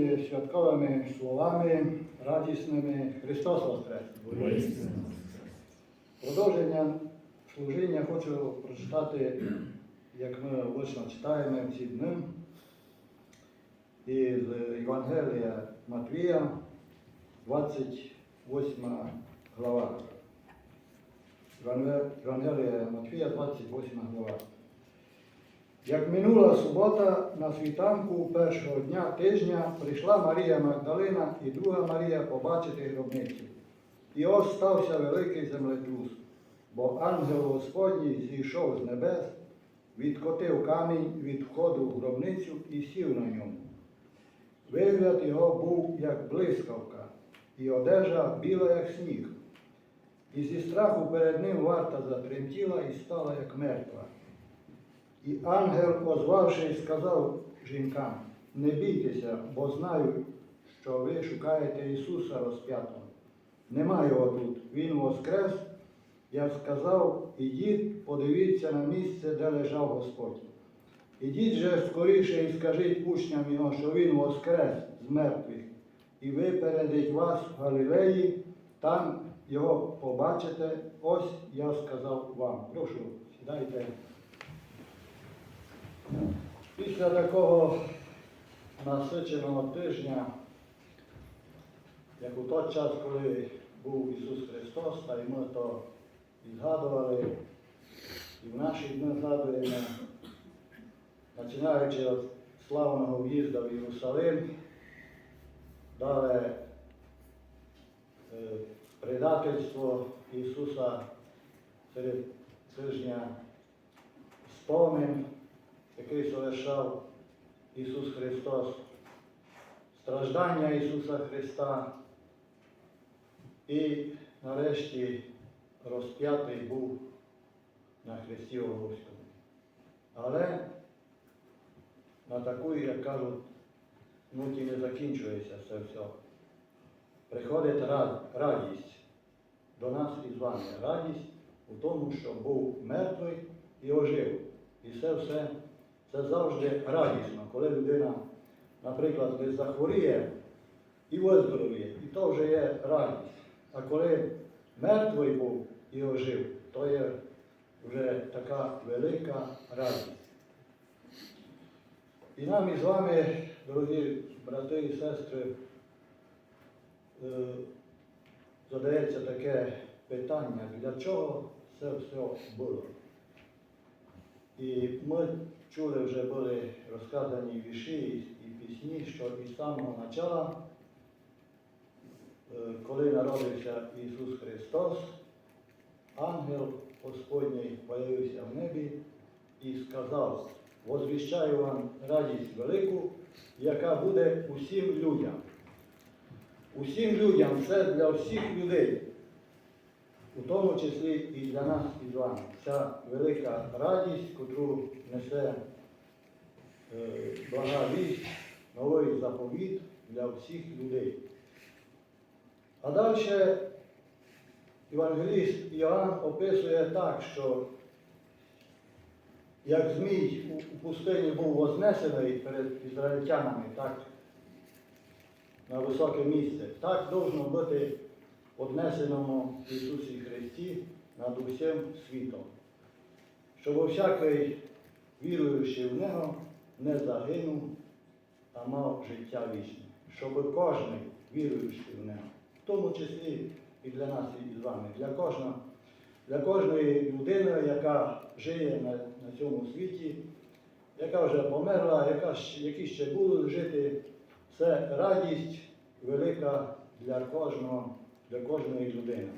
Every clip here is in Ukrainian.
сьогодні святковими словами радісними Христос Воскрес. Продовження служіння хочу прочитати, як ми обично читаємо ці дні, із Євангелія Матвія, 28 глава. Євангелія Матвія, 28 глава. Як минула субота, на світанку першого дня тижня прийшла Марія Магдалина і друга Марія побачити гробницю. І ось стався великий землетрус, бо ангел Господній зійшов з небес, відкотив камінь від входу в гробницю і сів на ньому. Вигляд його був як блискавка, і одежа біла, як сніг. І зі страху перед ним варта затремтіла і стала як мертва. І ангел, озвавшись, сказав жінкам, не бійтеся, бо знаю, що ви шукаєте Ісуса розп'ятого. Нема його тут. Він воскрес. Я сказав, ідіть, подивіться на місце, де лежав Господь. Ідіть же скоріше і скажіть учням його, що він воскрес з мертвих, і випередить вас в Галілеї, там його побачите. Ось я сказав вам. Прошу, сідайте. Після такого насиченого тижня, як у той час, коли був Ісус Христос, та й ми то і згадували, і в наші дні згадуємо, починаючи від славного в'їзду в Єрусалим, далі е, предательство Ісуса серед тижня спомин, який совершав Ісус Христос, страждання Ісуса Христа і нарешті розп'ятий був на Христі Голгофському. Але на таку, як кажуть, муті не закінчується це все. Приходить радість до нас і з вами. Радість у тому, що був мертвий і ожив. І це все це завжди радісно, коли людина, наприклад, десь захворіє і виздоровіє, і то вже є радість. А коли мертвий був і ожив, то є вже така велика радість. І нам із вами, дорогі брати і сестри, е, задається таке питання, для чого це все було. І ми чули вже були розказані вірші і пісні, що із самого початку, е, коли народився Ісус Христос, ангел Господній появився в небі і сказав, возвіщаю вам радість велику, яка буде усім людям. Усім людям, це для всіх людей, у тому числі і для нас і з вами. Ця велика радість, котру несе е, блага вість, новий заповіт для всіх людей. А далі Євангеліст Іоанн описує так, що як Змій у- пустині був вознесений перед ізраїльтянами, так на високе місце, так должно бути однесеному Ісусі Христі над усім світом, щоб всякий віруючий в Нього не загинув, а мав життя вічне, щоб кожен віруючий в Нього, в тому числі і для нас, і з вами, для кожного, для кожної людини, яка жиє на, на цьому світі, яка вже померла, яка, які ще будуть жити, це радість велика для кожного, для кожної людини.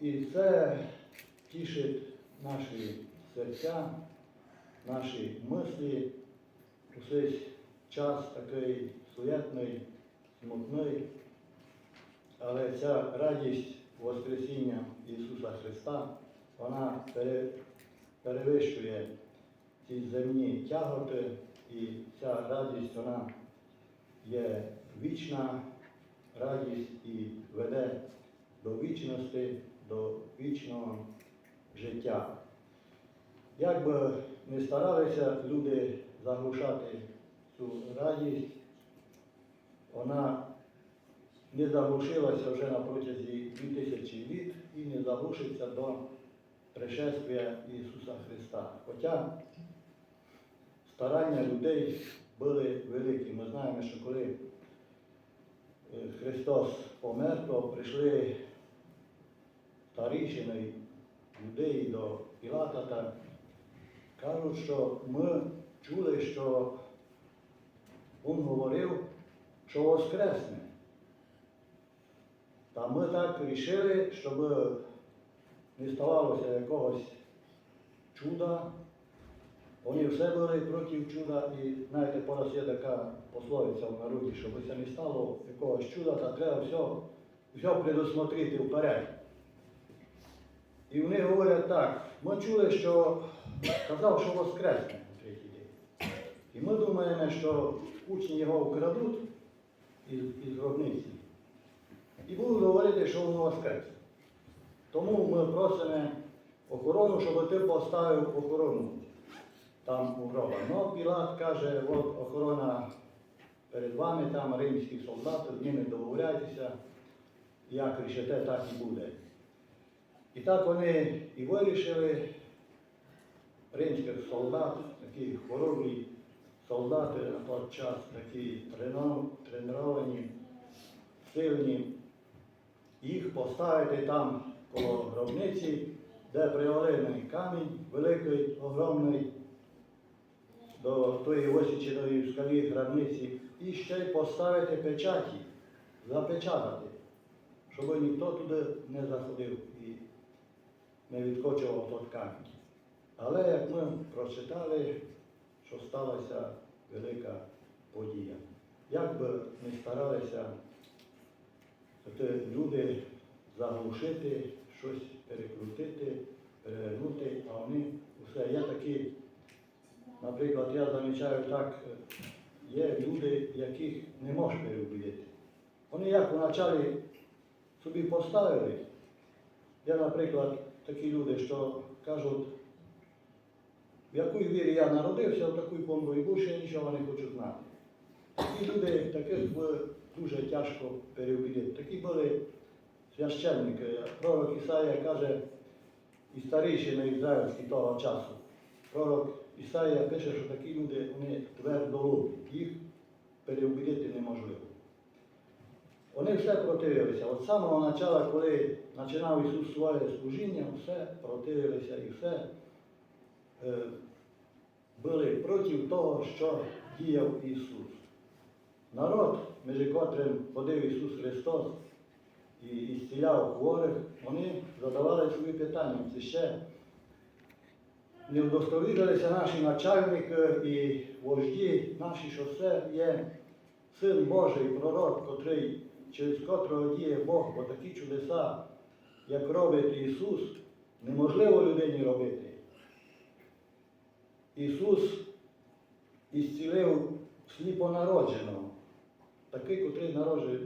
І це тішить наші серця, наші мислі у час такий суетний, смутний. Але ця радість Воскресіння Ісуса Христа, вона перевищує ці земні тяготи, і ця радість вона є вічна радість і веде до вічності, до вічного життя. Як би не старалися люди заглушати цю радість, вона не заглушилася вже на протязі 2000 літ і не заглушиться до пришествия Ісуса Христа. Хоча старання людей були великі. Ми знаємо, що коли Христос помер, то прийшли старішини юдеї до Пілата та кажуть, що ми чули, що він говорив, що воскресне. Та ми так вирішили, щоб не ставалося якогось чуда. Вони все були проти чуда, і знаєте, по нас є така пословиця в народі, щоб це не стало якогось чуда, та треба все, все предусмотрити вперед. І вони говорять так, ми чули, що казав, що воскресне на третій день. І ми думаємо, що учні його вкрадуть із, із гробниці і будуть говорити, що він воскрес. Тому ми просимо охорону, щоб ти поставив охорону там у гроба. Ну, Пілат каже, от охорона перед вами, там римські солдати, з ними домовляйтеся, як рішите, так і буде. І так вони і вирішили римських солдат, такі хоробрі солдати на той час, такі треновані, сильні, їх поставити там коло гробниці, де привалений камінь великий, огромний, до тої висіченої в скалі гробниці, і ще й поставити печаті, запечатати, щоб ніхто туди не заходив і не відкочував тот камінь. Але як ми прочитали, що сталася велика подія. Як би не старалися люди заглушити, щось перекрутити, перевернути, а вони все. Є такі, наприклад, я замічаю так, є люди, яких не можеш переубідити. Вони як вначалі собі поставили, я, наприклад, такі люди, що кажуть, в якій вірі я народився, в таку помру і більше нічого не хочу знати. Такі люди, таких би дуже тяжко переубідити. Такі були священники. Пророк Ісая каже, і старішини ізраїльські того часу. Пророк Ісая пише, що такі люди вони твердолобі, їх переубідити неможливо. Вони все противилися. От самого початку, коли починав Ісус своє служіння, все противилися і все е, були проти того, що діяв Ісус. Народ, між котрим ходив Ісус Христос і, зціляв хворих, вони задавали собі питання. Це ще не вдостовірилися наші начальники і вожді наші, що це є Син Божий, пророк, котрий, через котрого діє Бог, бо такі чудеса, як робить Ісус, неможливо людині робити. Ісус ісцілив сліпонародженого, такий, котрий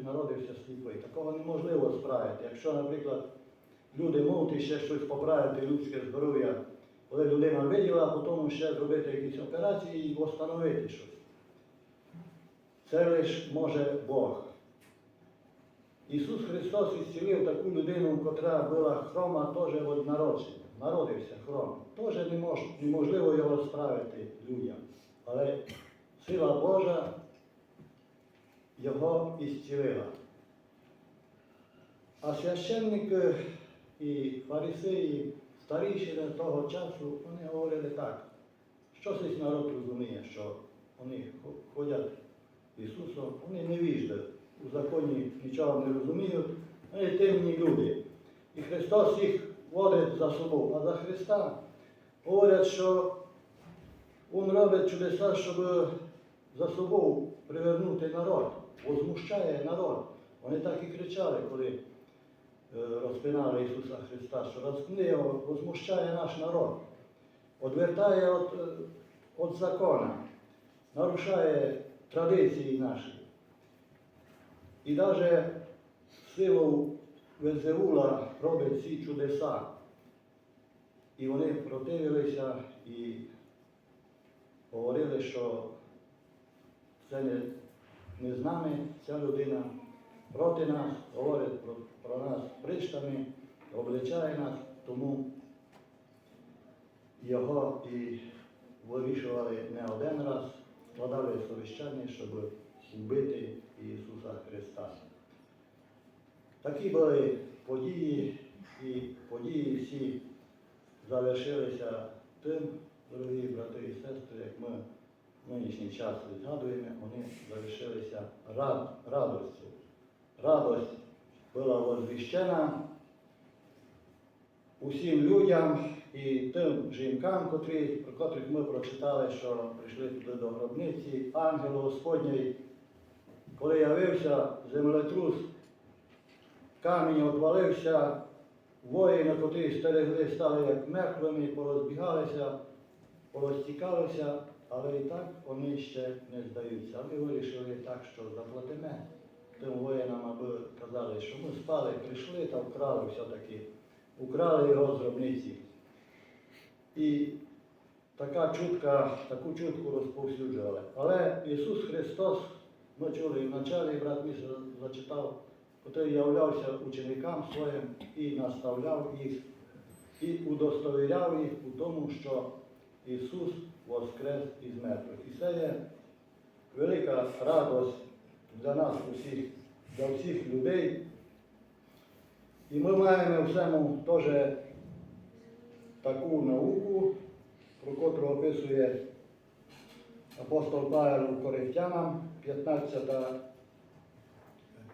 народився сліпий. Такого неможливо справити. Якщо, наприклад, люди можуть ще щось поправити людське здоров'я, коли людина виділа, а потім ще зробити якісь операції і встановити щось. Це лише може Бог. Ісус Христос ісцілив таку людину, котра була хрома теж від народження. Народився хром. Теж неможливо його справити людям. Але сила Божа його ісцілила. А священники і фарисеї, старішини того часу, вони говорили так, що цей народ розуміє, що вони ходять Ісусом, вони не віжди, у законі нічого не розуміють, вони темні люди. І Христос їх водить за собою. А за Христа говорять, що Він робить чудеса, щоб за собою привернути народ, возмущає народ. Вони так і кричали, коли розпинали Ісуса Христа, що розпни його, возмущає наш народ, відвертає від, е, від закона, нарушає традиції наші. І навіть силу Везеула робить ці чудеса. І вони противилися і говорили, що це не, не з нами, ця людина проти нас, говорить про, про нас причтами, обличає нас, тому його і вирішували не один раз, складали совіщання, щоб вбити Ісуса Христа. Такі були події, і події всі завершилися тим, дорогі брати і сестри, як ми в нинішній час згадуємо, вони завершилися рад, радостю. Радость була возвіщена усім людям і тим жінкам, котрі, про котрих ми прочитали, що прийшли туди до гробниці, ангелу Господній, коли явився землетрус, камінь отвалився, воїни, котрі стерегли, стали як мертвими, порозбігалися, порозтікалися, але і так вони ще не здаються. Вони вирішили так, що заплатимо тим воїнам, аби казали, що ми спали, прийшли та вкрали все-таки. Украли його з гробниці. І така чутка, таку чутку розповсюджували. Але Ісус Христос, ми чули і в началі, брат Міша зачитав, котрий являвся ученикам своїм і наставляв їх, і удостовіряв їх у тому, що Ісус воскрес із мертвих. І це є велика радость для нас усіх, для всіх людей. І ми маємо в цьому теж таку науку, про котру описує апостол Павел Коринтянам, 15,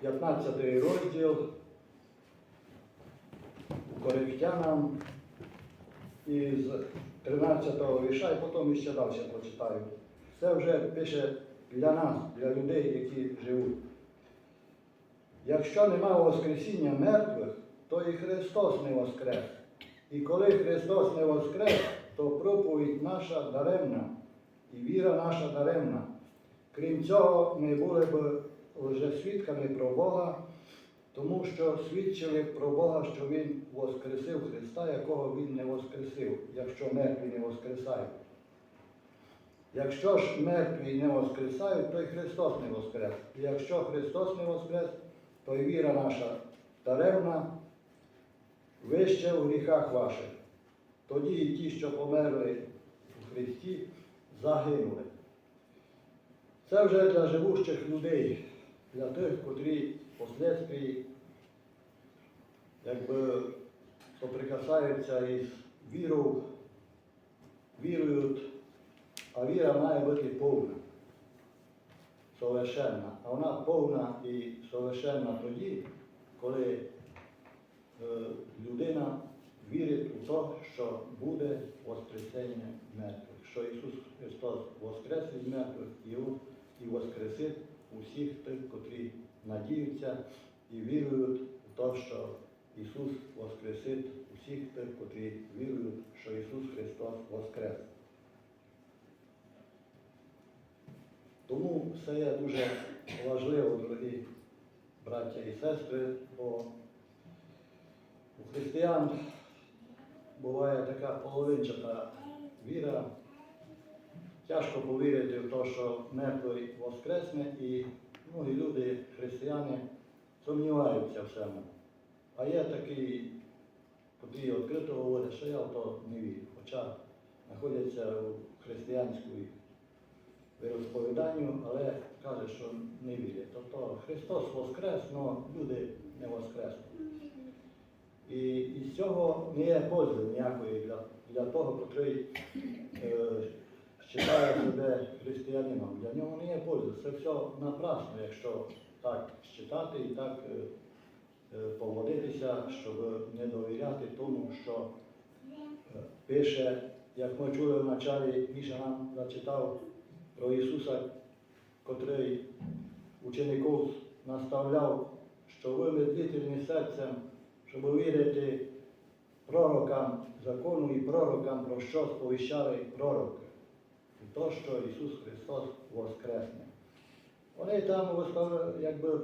15 розділ Коринтянам із 13 віша, і потім ще далі прочитаю. Це вже пише для нас, для людей, які живуть. Якщо нема Воскресіння мертвих, то і Христос не воскрес. І коли Христос не воскрес, то проповідь наша даремна, і віра наша даремна. Крім цього, ми були б вже свідками про Бога, тому що свідчили про Бога, що Він воскресив Христа, якого Він не воскресив, якщо мертві не воскресають. Якщо ж мертві не воскресають, то й Христос не воскрес. І якщо Христос не воскрес, то й віра наша даремна, вище в гріхах ваших. Тоді і ті, що померли у Христі, загинули. Це вже для живущих людей, для тих, котрі впоследствии якби соприкасаються із вірою, вірують, а віра має бути повна, совершенна. А вона повна і совершенна тоді, коли е, людина вірить у те, що буде Воскресення мертвих, що Ісус Христос воскрес із мертвих і, воскресить усіх тих, котрі надіються і вірують у те, що Ісус воскресить усіх тих, котрі вірують, що Ісус Христос воскрес. Тому це є дуже важливо, дорогі браття і сестри, бо у християн буває така половинчата віра. Тяжко повірити в те, що мертвий воскресне, і многі люди, християни, сумніваються в цьому. А є такі, котрі відкрито говорять, що я в то не вірю, хоча знаходяться у християнській вирозповіданню, але каже, що не вірять. Тобто Христос воскрес, але люди не воскресли. І із цього не є пользи ніякої для, для того, котрий е, вважає себе християнином. Для нього не є пользи. Це все напрасно, якщо так читати і так е, е, поводитися, щоб не довіряти тому, що е, пише, як ми чули в началі, Міша нам зачитав про Ісуса, котрий учеників наставляв, що ви медлительні серцем, щоб вірити пророкам закону і пророкам, про що сповіщали пророки. І то, що Ісус Христос воскресне. Вони там виставили якби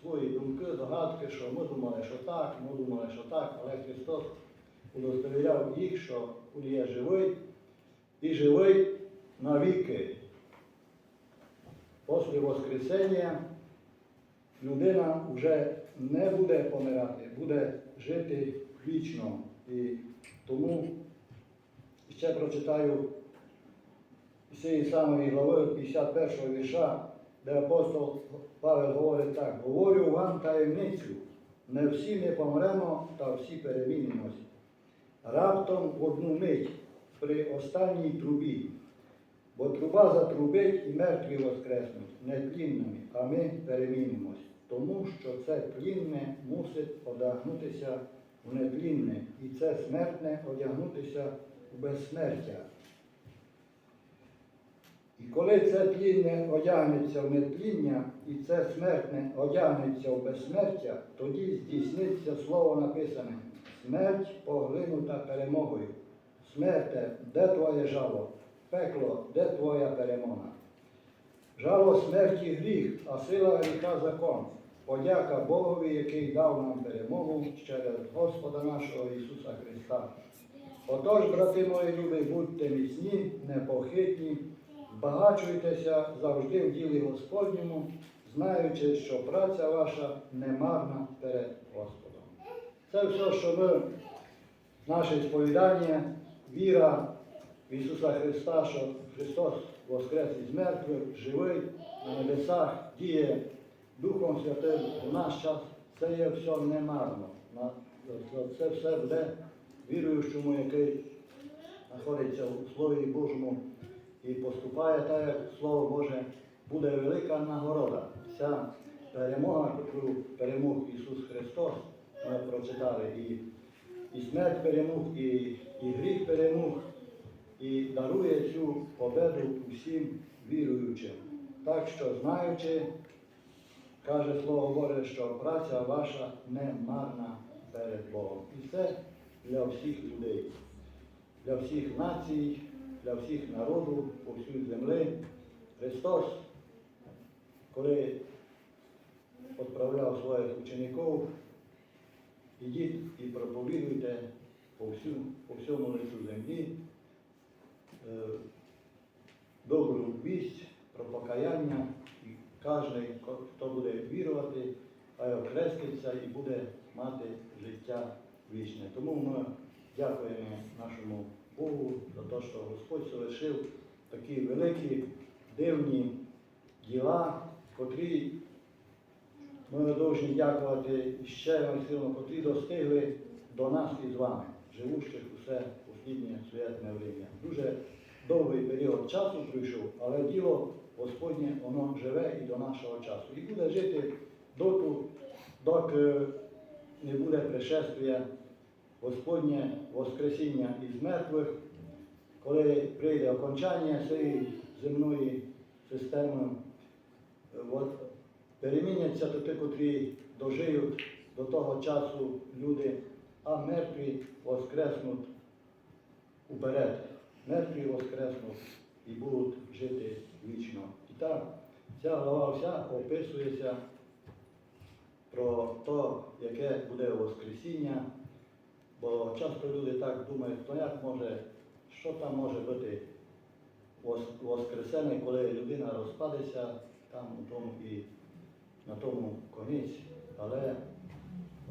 свої думки, догадки, що ми думали, що так, ми думали, що так, але Христос удостовіряв їх, що Він є живий і живий навіки. Після Воскресення людина вже не буде помирати, буде жити вічно. І тому ще прочитаю з цієї самої глави 51 вірша, де апостол Павел говорить так, говорю вам таємницю, не всі ми помремо, та всі перемінимось. Раптом в одну мить при останній трубі, бо труба затрубить і мертві воскреснуть, нетлінними, а ми перемінимось. Тому що це тлінне мусить одягнутися в нетлінне, і це смертне одягнутися в безсмертя. І коли це тлінне одягнеться в нетління, і це смертне одягнеться в безсмертя, тоді здійсниться слово написане смерть поглинута перемогою. Смерте, де твоє жало? Пекло, де твоя перемога? Жало смерті гріх, а сила гріха закон. Подяка Богові, який дав нам перемогу через Господа нашого Ісуса Христа. Отож, брати мої любі, будьте міцні, непохитні, збагачуйтеся завжди в ділі Господньому, знаючи, що праця ваша не марна перед Господом. Це все, що ми, наше сповідання, віра Ісуса Христа, що Христос воскрес із мертвих, живий на небесах, діє Духом Святим у наш час, це є все немарно. Це все буде віруючому, який знаходиться у Слові Божому і поступає так, як Слово Боже, буде велика нагорода. Ця перемога, яку перемог Ісус Христос, ми прочитали, і, і смерть перемог, і, і гріх перемог, і дарує цю победу усім віруючим. Так що, знаючи, каже Слово Боже, що праця ваша не марна перед Богом. І це для всіх людей, для всіх націй, для всіх народів по всій землі. Христос, коли відправляв своїх учеників, ідіть і проповідуйте по, всьому лицю землі добру вість про покаяння, і кожен, хто буде вірувати, окреститься і буде мати життя вічне. Тому ми дякуємо нашому Богу за те, що Господь совершив такі великі, дивні діла, котрі ми повинні дякувати ще вам сильно, котрі достигли до нас із вами, живучих усе останнє святне время. Дуже довгий період часу пройшов, але діло Господнє, воно живе і до нашого часу. І буде жити доту, доки не буде пришествия Господнє Воскресіння із мертвих, коли прийде окончання цієї земної системи, е, от, переміняться то ті, котрі дожиють до того часу люди, а мертві воскреснуть уперед. Мертві воскреснуть і будуть жити вічно. І так, ця глава вся описується про те, яке буде Воскресіння. Бо часто люди так думають, то як може, що там може бути воскресене, коли людина розпадеться там у тому і на тому конець. Але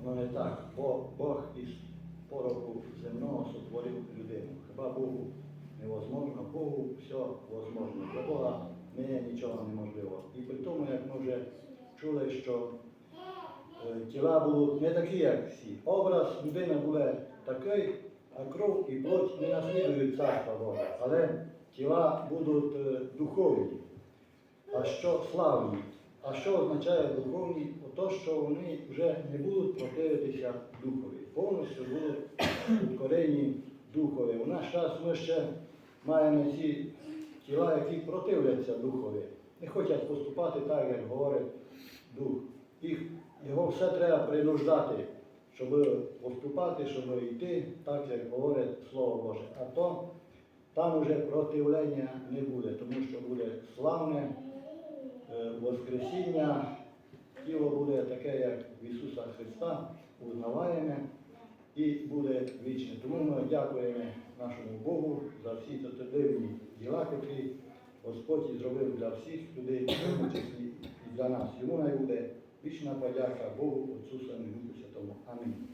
воно не так. Бо Бог Хіба Богу невозможно, Богу все возможно. Для Бога є нічого неможливо. І при тому, як ми вже чули, що е, тіла будуть не такі, як всі. Образ людини буде такий, а кров і плоть не наслідують царства Бога. Але тіла будуть е, духовні. А що славні? А що означає духовні? Ото, що вони вже не будуть противитися духові, повністю будуть підкорені духові. У наш час ми ще маємо ці тіла, які противляться духові, не хочуть поступати так, як говорить дух. Їх, його все треба принуждати, щоб поступати, щоб йти так, як говорить Слово Боже. А то там уже противлення не буде, тому що буде славне е, Воскресіння, тіло буде таке, як в Ісуса Христа, узнаваєме і буде вічне. Тому ми дякуємо нашому Богу за всі дивні діла, які Господь зробив для всіх людей, в тому числі і для нас. Йому най буде вічна подяка Богу, Отцу Самому Святому. Святому.